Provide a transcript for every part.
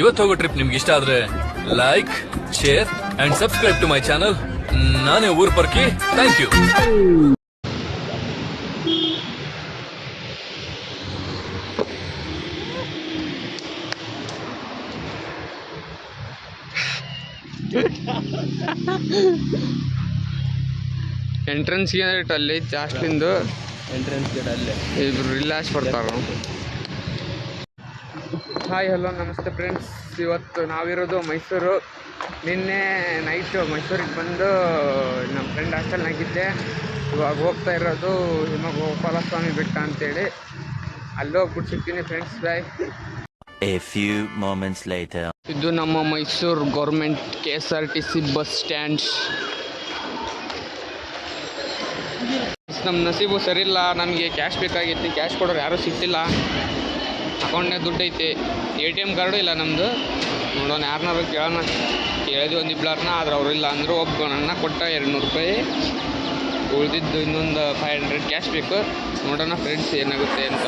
ಇವತ್ತು ಹೋಗೋ ಟ್ರಿಪ್ ನಿಮ್ಗೆ ಇಷ್ಟ ಆದ್ರೆ like share and subscribe to my channel ನಾನೇ ಊರ್ ಪರ್ಕಿ. ಥ್ಯಾಂಕ್ ಯು ಎಂಟ್ರೆನ್ಸ್ಗೆ ಅಲ್ಲಿ ಜಾಸ್ಟ್ಲಿಂದು ಎಂಟ್ರೆನ್ಸ್ ಗೇಟ್ ಅಲ್ಲೇ. ಇಬ್ರು ರಿಲ್ಯಾಕ್ಸ್ ಕೊಡ್ತಾರ ಹಾಯ್ ಹಲೋ ನಮಸ್ತೆ ಫ್ರೆಂಡ್ಸ್ ಇವತ್ತು ನಾವಿರೋದು ಮೈಸೂರು. ನಿನ್ನೆ ನೈಟು ಮೈಸೂರಿಗೆ ಬಂದು ನಮ್ಮ ಫ್ರೆಂಡ್ ಹಾಸ್ಟೆಲ್ನಾಗಿದ್ದೆ ಇವಾಗ ಹೋಗ್ತಾ ಇರೋದು ಹಿಮಗೋಪಾಲ ಸ್ವಾಮಿ ಬೆಟ್ಟ ಅಂತೇಳಿ. ಅಲ್ಲಿ ಹೋಗ್ಬಿಟ್ಟು ಸಿಗ್ತೀನಿ friends bye A few moments later. ಇದು ನಮ್ಮ Mysuru government K S R T C bus stand ನಮ್ಮ ನಸೀಬು ಸರಿಯಿಲ್ಲ ನಮಗೆ ಕ್ಯಾಶ್ ಬೇಕಾಗಿತ್ತು. ಕ್ಯಾಶ್ ಕೊಡೋರು ಯಾರೂ ಸಿಗ್ತಿಲ್ಲ. ಅಕೌಂಟ್ನಾಗ ದುಡ್ಡು ಐತಿ. ಎ ಟಿ ಎಂ ಕಾರ್ಡು ಇಲ್ಲ ನಮ್ಮದು ನೋಡೋಣ ಯಾರನ್ನಾರು ಕೇಳೋಣ. ಕೇಳಿದ್ವಿ ಒಂದು ಇಬ್ಬರನ್ನ ಆದ್ರೆ ಅವ್ರು ಇಲ್ಲ ಅಂದರು ಒಬ್ಬ ಕೊಟ್ಟ ಎರಡು ನೂರು ರೂಪಾಯಿ. ಉಳಿದಿದ್ದು ಇನ್ನೊಂದು ಫೈವ್ ಹಂಡ್ರೆಡ್ ಕ್ಯಾಶ್ ಬೇಕು. ನೋಡೋಣ ಫ್ರೆಂಡ್ಸ್ ಏನಾಗುತ್ತೆ ಅಂತ.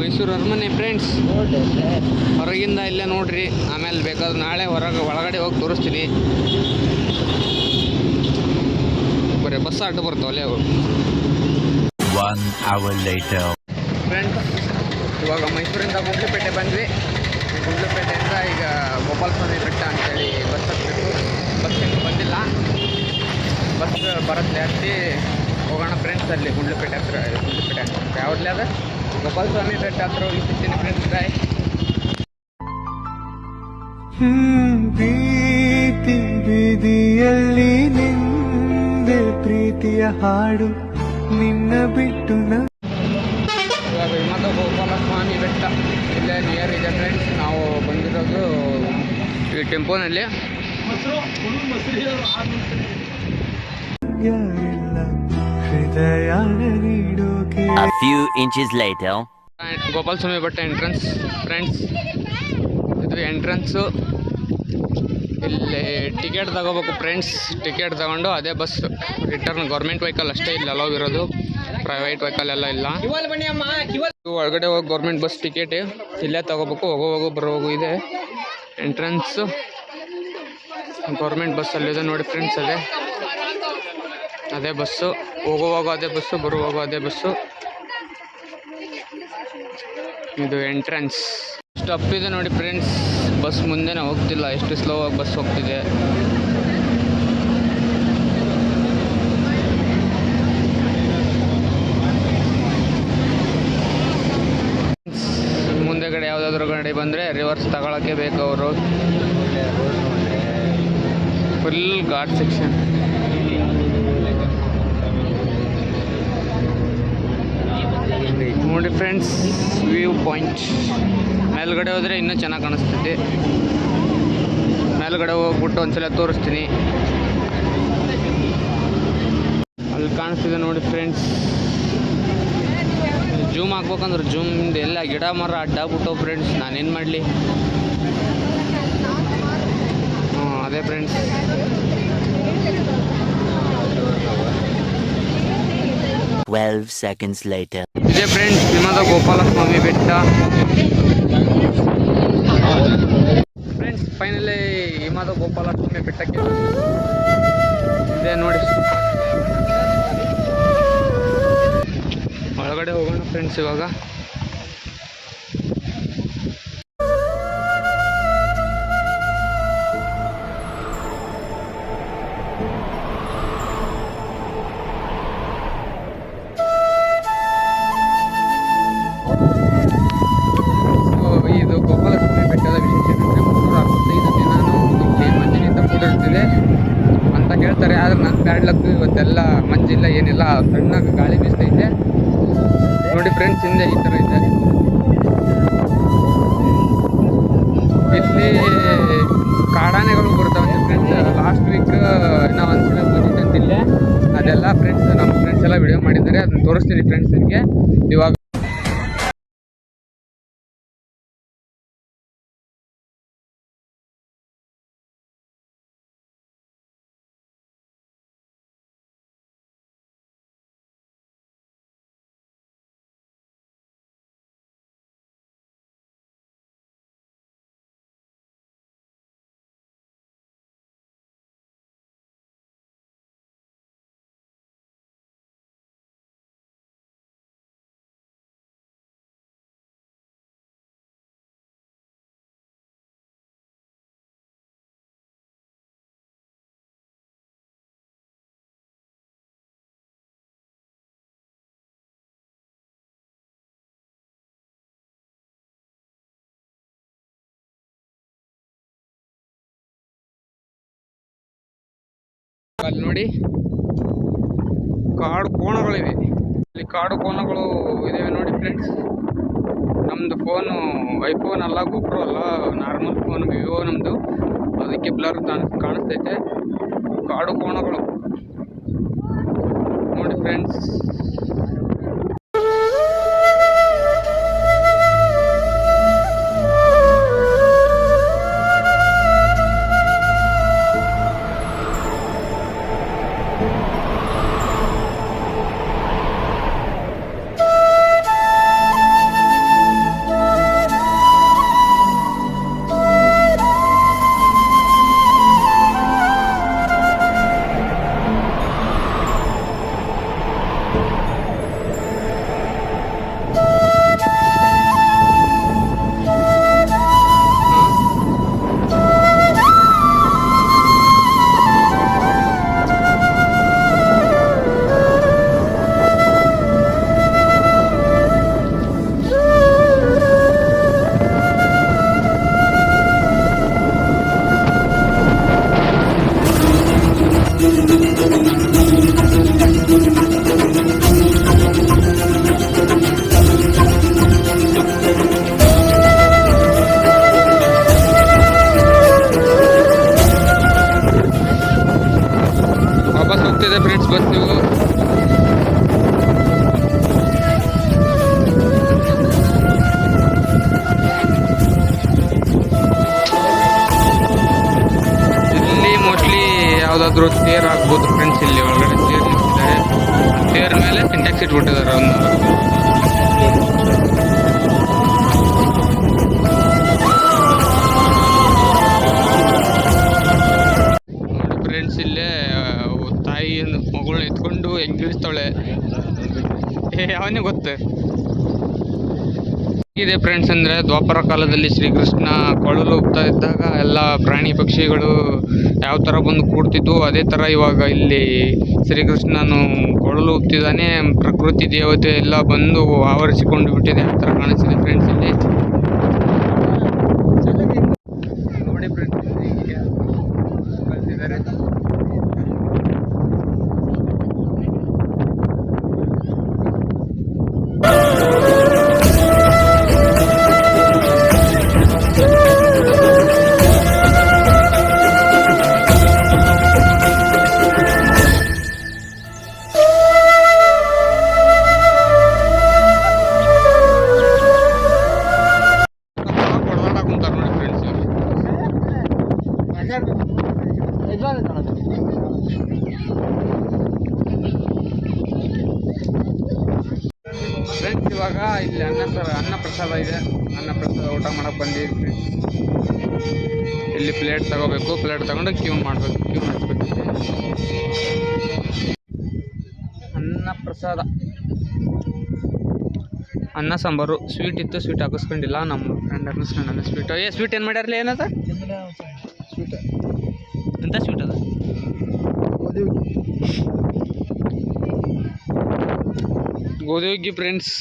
ಮೈಸೂರು ಅರಮನೆ ಫ್ರೆಂಡ್ಸ್ ಹೊರಗಿಂದ ಇಲ್ಲೇ ನೋಡ್ರಿ. ಆಮೇಲೆ ಬೇಕಾದ್ರೆ ನಾಳೆ ಹೊರಗೆ, ಒಳಗಡೆ ಹೋಗಿ ತೋರಿಸ್ತೀನಿ. ಬರೀ ಬಸ್ ಅಡ್ಡ ಬರ್ತಾವಲ್ಲೇ ಅವು One hour later. ಫ್ರೆಂಡ್ಸ್ ಇವಾಗ ಮೈಸೂರಿಂದ ಗುಂಡ್ಲುಪೇಟೆ ಬಂದ್ವಿ. ಗುಂಡ್ಲುಪೇಟೆಯಿಂದ ಈಗ ಗೋಪಾಲ ಸ್ವಾಮಿ ಬೆಟ್ಟ ಅಂತೇಳಿ ಬಸ್ ಹತ್ತಬೇಕು ಬಸ್ ಇನ್ನೂ ಬಂದಿಲ್ಲ. ಬಸ್ ಬರುತ್ತೆ ಹತ್ತಿ ಹೋಗೋಣ ಫ್ರೆಂಡ್ಸ್ ಅಲ್ಲಿ ಗುಂಡ್ಲುಪೇಟೆ ಹತ್ರ ಗುಂಡ್ಲುಪೇಟೆ ಹತ್ರ ಯಾವ್ದ್ಲೇ ಅದು? ಗೋಪಾಲ ಸ್ವಾಮಿ ಬೆಟ್ಟ ಹತ್ರ ಹೋಗಿ ಸಿಗ್ತೀನಿ ಫ್ರೆಂಡ್ಸ್ ಬಾಯ್ ಪ್ರೀತಿ ಬೀದಿಯಲ್ಲಿ ನಿಂದೆ ಪ್ರೀತಿಯ ಹಾಡು. ನಿನ್ನ ಬಿಟ್ಟು ಇವಾಗ ವಿಮತ ಗೋಪಾಲ ಸ್ವಾಮಿ ಬೆಟ್ಟ. ಇಲ್ಲೇ ನಿಯರ್ ಇದೆ ಫ್ರೆಂಡ್ಸ್ ನಾವು ಬಂದಿರೋದು ಈ ಟೆಂಪೋನಲ್ಲಿ ಯಾರಿಲ್ಲ? ಹೃದಯನ ನೀಡೋಕೆ A few inches later. Gopala Swamy Betta entrance friends ಇದು ಎಂಟ್ರೆನ್ಸು ಇಲ್ಲಿ ಟಿಕೆಟ್ ತಗೋಬೇಕು ಫ್ರೆಂಡ್ಸ್. ಟಿಕೆಟ್ ತಗೊಂಡು ಅದೇ ಬಸ್ ರಿಟರ್ನ್ ಗೌರ್ಮೆಂಟ್ ವೆಹಿಕಲ್ ಅಷ್ಟೇ ಇಲ್ಲಿ, ಅಲೋ ಇರೋದು. ಪ್ರೈವೇಟ್ ವೆಹಿಕಲ್ ಎಲ್ಲ ಇಲ್ಲ. ಒಳಗಡೆ ಹೋಗಿ ಗೌರ್ಮೆಂಟ್ ಬಸ್ ಟಿಕೆಟ್ ಇಲ್ಲೇ ತಗೋಬೇಕು. ಹೋಗೋ ಹೋಗೋ ಬರೋ ಹೋಗು ಇದೆ. ಎಂಟ್ರೆನ್ಸು ಗೌರ್ಮೆಂಟ್ ಬಸ್ಸಲ್ಲಿದೆ ನೋಡಿ ಫ್ರೆಂಡ್ಸ್ ಅದೇ. ಅದೇ ಬಸ್ಸು ಹೋಗುವಾಗ ಅದೇ ಬಸ್ಸು ಬರುವಾಗ ಅದೇ ಬಸ್ಸು ಇದು ಎಂಟ್ರೆನ್ಸ್ ಸ್ಟಪ್ ಇದೆ ನೋಡಿ ಫ್ರೆಂಡ್ಸ್. ಬಸ್ ಮುಂದೆನೇ ಹೋಗ್ತಿಲ್ಲ, ಎಷ್ಟು ಸ್ಲೋ ಆಗಿ ಬಸ್ ಹೋಗ್ತಿದೆ. ಮುಂದೆಗಡೆ ಯಾವುದಾದ್ರೂ ಗಾಡಿ ಬಂದರೆ ರಿವರ್ಸ್ ತಗೊಳಕ್ಕೆ ಬೇಕು ಅವರು. ಫುಲ್ ಘಾಟ್ ಸೆಕ್ಷನ್ ನೋಡಿ ಫ್ರೆಂಡ್ಸ್ ವ್ಯೂ ಪಾಯಿಂಟ್ ಮೇಲ್ಗಡೆ ಹೋದರೆ ಇನ್ನೂ ಚೆನ್ನಾಗಿ ಕಾಣಿಸ್ತೈತಿ ಮೇಲ್ಗಡೆ ಹೋಗ್ಬಿಟ್ಟು ಒಂದ್ಸಲ ತೋರಿಸ್ತೀನಿ. ಅಲ್ಲಿ ಕಾಣಿಸ್ತಿದೆ ನೋಡಿ ಫ್ರೆಂಡ್ಸ್. ಜೂಮ್ ಹಾಕ್ಬೇಕಂದ್ರೆ ಜೂಮ್ ಎಲ್ಲ ಗಿಡ ಮರ ಅಡ್ಡಾಗ್ಬಿಟ್ಟು ಫ್ರೆಂಡ್ಸ್. ನಾನೇನು ಮಾಡಲಿ? ಹ್ಞೂ ಅದೇ ಫ್ರೆಂಡ್ಸ್. Twelve ಸೆಕೆಂಡ್ಸ್ ಲೈಟರ್ ಇದೇ ಫ್ರೆಂಡ್ಸ್ ನಿಮ್ಮದ ಗೋಪಾಲ ಸ್ವಾಮಿ ಬೆಟ್ಟ ಫ್ರೆಂಡ್ಸ್ ಫೈನಲಿ ಹಿಮದ ಗೋಪಾಲ ಸ್ವಾಮಿ ಬೆಟ್ಟಕ್ಕೆ. ಇದೆ ನೋಡಿ. ಒಳಗಡೆ ಹೋಗೋಣ ಫ್ರೆಂಡ್ಸ್ ಇವಾಗ. ನಿಮಗೆ ಇವಾಗ ಅಲ್ಲಿ ನೋಡಿ. ಕಾಡು ಕೋಣಗಳಿವೆ. ಇಲ್ಲಿ ಕಾಡು ಕೋಣಗಳು ಇದಾವೆ ನೋಡಿ ಫ್ರೆಂಡ್ಸ್ ನಮ್ಮದು ಫೋನು ಐಫೋನ್ ಅಲ್ಲ ಗುಪ್ರೋ ಅಲ್ಲ ನಾರ್ಮಲ್ ಫೋನ್ ವಿವೋ ನಮ್ಮದು ಅದಕ್ಕೆ ಬ್ಲರ್ ಕಾಣಿಸ್ತೈತೆ. ಕಾಡು ಕೋಣಗಳು. ನೋಡಿ ಫ್ರೆಂಡ್ಸ್ ಅವನೇ ಗೊತ್ತು. ಇದೆ ಫ್ರೆಂಡ್ಸ್ ಅಂದ್ರೆ ದ್ವಾಪರ ಕಾಲದಲ್ಲಿ ಶ್ರೀಕೃಷ್ಣ ಕೊಳಲು ಹೋಗ್ತಾ ಇದ್ದಾಗ ಎಲ್ಲ ಪ್ರಾಣಿ ಪಕ್ಷಿಗಳು ಯಾವ ಥರ ಬಂದು ಕೂಡ್ತಿದ್ವು. ಅದೇ ಥರ ಇವಾಗ ಇಲ್ಲಿ ಶ್ರೀಕೃಷ್ಣನು ಕೊಳಲು ಹೋಗ್ತಿದ್ದಾನೆ. ಪ್ರಕೃತಿ ದೇವತೆ ಎಲ್ಲ ಬಂದು ಆವರಿಸಿಕೊಂಡು ಬಿಟ್ಟಿದೆ. ಆ ಥರ ಕಾಣಿಸ್ತಿದೆ ಫ್ರೆಂಡ್ಸ್ ಇಲ್ಲಿ. ಫ್ರೆಂಡ್ಸ್ ಇವಾಗ ಇಲ್ಲಿ ಅನ್ನ ಸರ ಅನ್ನ ಪ್ರಸಾದ ಇದೆ. ಅನ್ನ ಪ್ರಸಾದ ಊಟ ಮಾಡಕ್ ಬಂದಿದ್ವಿ. ಇಲ್ಲಿ ಪ್ಲೇಟ್ ತಗೋಬೇಕು. ಪ್ಲೇಟ್ ತಗೊಂಡು ಕ್ಯೂ ಮಾಡ್ಬೇಕು. ಕ್ಯೂ ಮಾಡ್ಬೇಕು ಅನ್ನ ಪ್ರಸಾದ. ಅನ್ನ ಸಾಂಬಾರು. ಸ್ವೀಟ್ ಇತ್ತು. ಸ್ವೀಟ್ ಹಾಕಿಸ್ಕೊಂಡಿಲ್ಲ. ನಮ್ಮ ಫ್ರೆಂಡ್ ಹಾಕಿಸ್ಕೊಂಡ ಸ್ವೀಟ್ ಏ ಸ್ವೀಟ್ ಏನು ಮಾಡ್ಯಾರಲ್ಲ ಏನದ? ಎಂತ ಸ್ವೀಟ್ ಅದ? ಗೋಧಿ ಹುಗ್ಗಿ ಫ್ರೆಂಡ್ಸ್.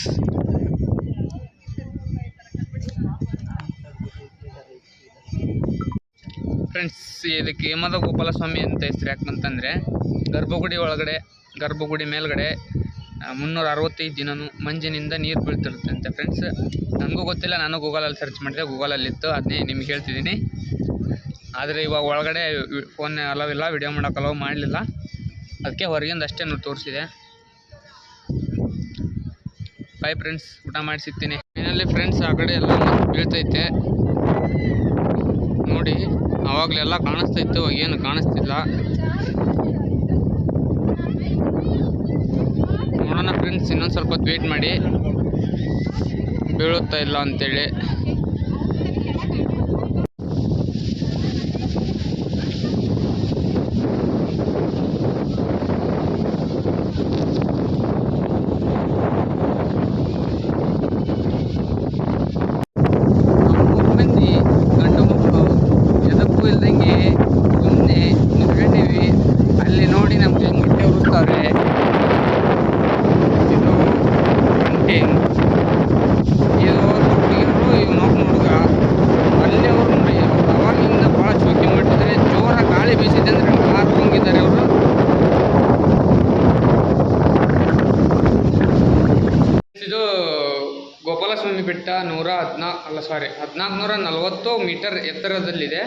ಫ್ರೆಂಡ್ಸ್, ಇದಕ್ಕೆ ಹೇಮದ ಗೋಪಾಲಸ್ವಾಮಿ ಅಂತ ಹೆಸರು ಯಾಕೆ ಬಂತಂದರೆ ಗರ್ಭಗುಡಿ ಒಳಗಡೆ, ಗರ್ಭಗುಡಿ ಮೇಲ್ಗಡೆ ಮುನ್ನೂರ ಅರವತ್ತೈದು ದಿನವೂ ಮಂಜಿನಿಂದ ನೀರು ಬೀಳ್ತಿರುತ್ತೆ ಅಂತೆ ಫ್ರೆಂಡ್ಸ್. ನನಗೂ ಗೊತ್ತಿಲ್ಲ, ನಾನು ಗೂಗಲಲ್ಲಿ ಸರ್ಚ್ ಮಾಡಿದೆ, ಗೂಗಲಲ್ಲಿತ್ತು, ಅದನ್ನೇ ನಿಮ್ಗೆ ಹೇಳ್ತಿದ್ದೀನಿ. ಆದರೆ ಇವಾಗ ಒಳಗಡೆ ಫೋನ್ ಅಲವ್ ಇಲ್ಲ ವಿಡಿಯೋ ಮಾಡೋಕ್ಕೆ ಅಲವ್ ಮಾಡಲಿಲ್ಲ. ಅದಕ್ಕೆ ಹೊರಗಿಂದ ಅಷ್ಟೇ ತೋರಿಸಿದೆ. ಬಾಯ್ ಫ್ರೆಂಡ್ಸ್ ಊಟ ಮಾಡಿ ಸಿಗ್ತೀನಿ. ಫೈನಲಿ ಫ್ರೆಂಡ್ಸ್ ಆ ಕಡೆ ಎಲ್ಲ ಬೀಳ್ತೈತೆ. ನೋಡಿ, ಅವಾಗಲೆಲ್ಲ ಕಾಣಿಸ್ತಾ ಇತ್ತು ಏನು ಕಾಣಿಸ್ತಿಲ್ಲ. ನೋಡೋಣ ಫ್ರೆಂಡ್ಸ್ ಇನ್ನೊಂದು ಸ್ವಲ್ಪ ಹೊತ್ತು ವೇಟ್ ಮಾಡಿ. ಬೀಳುತ್ತಾ ಇಲ್ಲ ಅಂತೇಳಿ ಮೂರು ಮಂದಿ ಗಂಡು ಮಕ್ಕಳು ಎದಕ್ಕೂ ಇಲ್ದಂಗೆ ಸುಮ್ಮನೆ ನಿಂತ್ಕೊಂಡಿವಿ ಅಲ್ಲಿ ನೋಡಿ ನಮ್ಗೆ ಹೆಂಗೆ ಹೊಟ್ಟೆ ಉರುತ್ತಾರೆ ಇದು ಕಂಟೇನ್ ಇದು ಹುಡುಗಿರು ಇವ್ ಗೋಪಾಲಸ್ವಾಮಿ ಬೆಟ್ಟ ನೂರ ಹದಿನಾಲ್ಕು ಅಲ್ಲ ಸಾರಿ ಹದಿನಾಲ್ಕು ನೂರ ನಲವತ್ತು ಮೀಟರ್ ಎತ್ತರದಲ್ಲಿದೆ.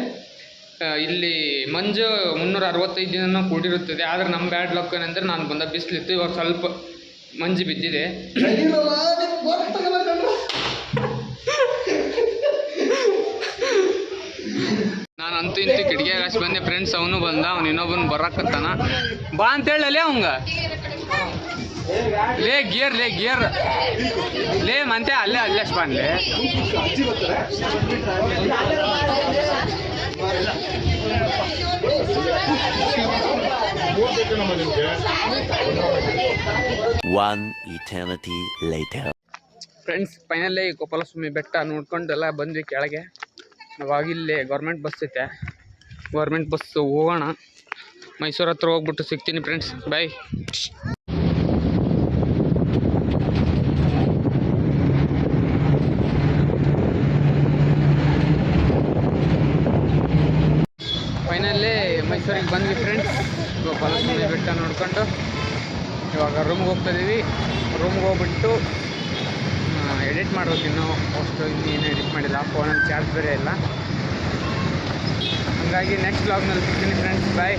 ಇಲ್ಲಿ ಮಂಜು ಮುನ್ನೂರ ಅರವತ್ತೈದು ದಿನ ಕೂಡಿರುತ್ತದೆ. ಆದರೆ ನಮ್ಮ ಬ್ಯಾಡ್ ಲಕ್ ಏನಂದ್ರೆ ನಾನು ಬಂದ ಬಿಸಿಲಿತ್ತು. ಇವಾಗ ಸ್ವಲ್ಪ ಮಂಜು ಬಿದ್ದಿದೆ. ನಾನು ಅಂತೂ ಇಂತೂ ಕಿಟಕಿ ಹಾಕಿ ಬಂದೆ. ಫ್ರೆಂಡ್ಸ್ ಅವನು ಬಂದ. ಅವ್ನು ಇನ್ನೊಬ್ಬನು ಬರಕತ್ತಾನ. ಬಾ ಅಂತ ಹೇಳಲಿ ಅವಂಗ. ಲೇ ಗಿಯರ್ ಲೇ ಗಿಯರ್ ಲೇ ಮಂತೆ ಅಲ್ಲೇ ಅಲ್ಲೇ ಸ್ಪಾನ್ಲೆ One eternity later. ಫ್ರೆಂಡ್ಸ್ ಫೈನಲ್ಲೇ ಗೋಪಾಲಸ್ವಾಮಿ ಬೆಟ್ಟ ನೋಡ್ಕೊಂಡು ಎಲ್ಲ ಬಂದ್ವಿ ಕೆಳಗೆ. ನಾವಾಗಿಲ್ಲೇ ಗೌರ್ಮೆಂಟ್ ಬಸ್ ಐತೆ. ಗೌರ್ಮೆಂಟ್ ಬಸ್ ಹೋಗೋಣ. ಮೈಸೂರು ಹತ್ರ ಹೋಗ್ಬಿಟ್ಟು ಸಿಗ್ತೀನಿ ಫ್ರೆಂಡ್ಸ್ ಬಾಯ್ ಮೈಸೂರಿಗೆ ಬಂದ್ವಿ ಫ್ರೆಂಡ್ಸ್ ಗೋಪಾಲಸ್ವಾಮಿ ಬೆಟ್ಟ ನೋಡ್ಕೊಂಡು ಇವಾಗ ರೂಮ್ಗೆ ಹೋಗ್ತಾ ಇದೀವಿ. ರೂಮ್ಗೆ ಹೋಗ್ಬಿಟ್ಟು ಎಡಿಟ್ ಮಾಡ್ಬೇಕು ಇನ್ನೂ ಅಷ್ಟು ಇನ್ನೇನು ಎಡಿಟ್ ಮಾಡಿಲ್ಲ ಫೋನಲ್ಲಿ ಚಾರ್ಜ್ ಬೇರೆ ಇಲ್ಲ. ಹಾಗಾಗಿ ನೆಕ್ಸ್ಟ್ ಬ್ಲಾಗ್ನಲ್ಲಿ ಸಿಗ್ತೀನಿ ಫ್ರೆಂಡ್ಸ್ ಬಾಯ್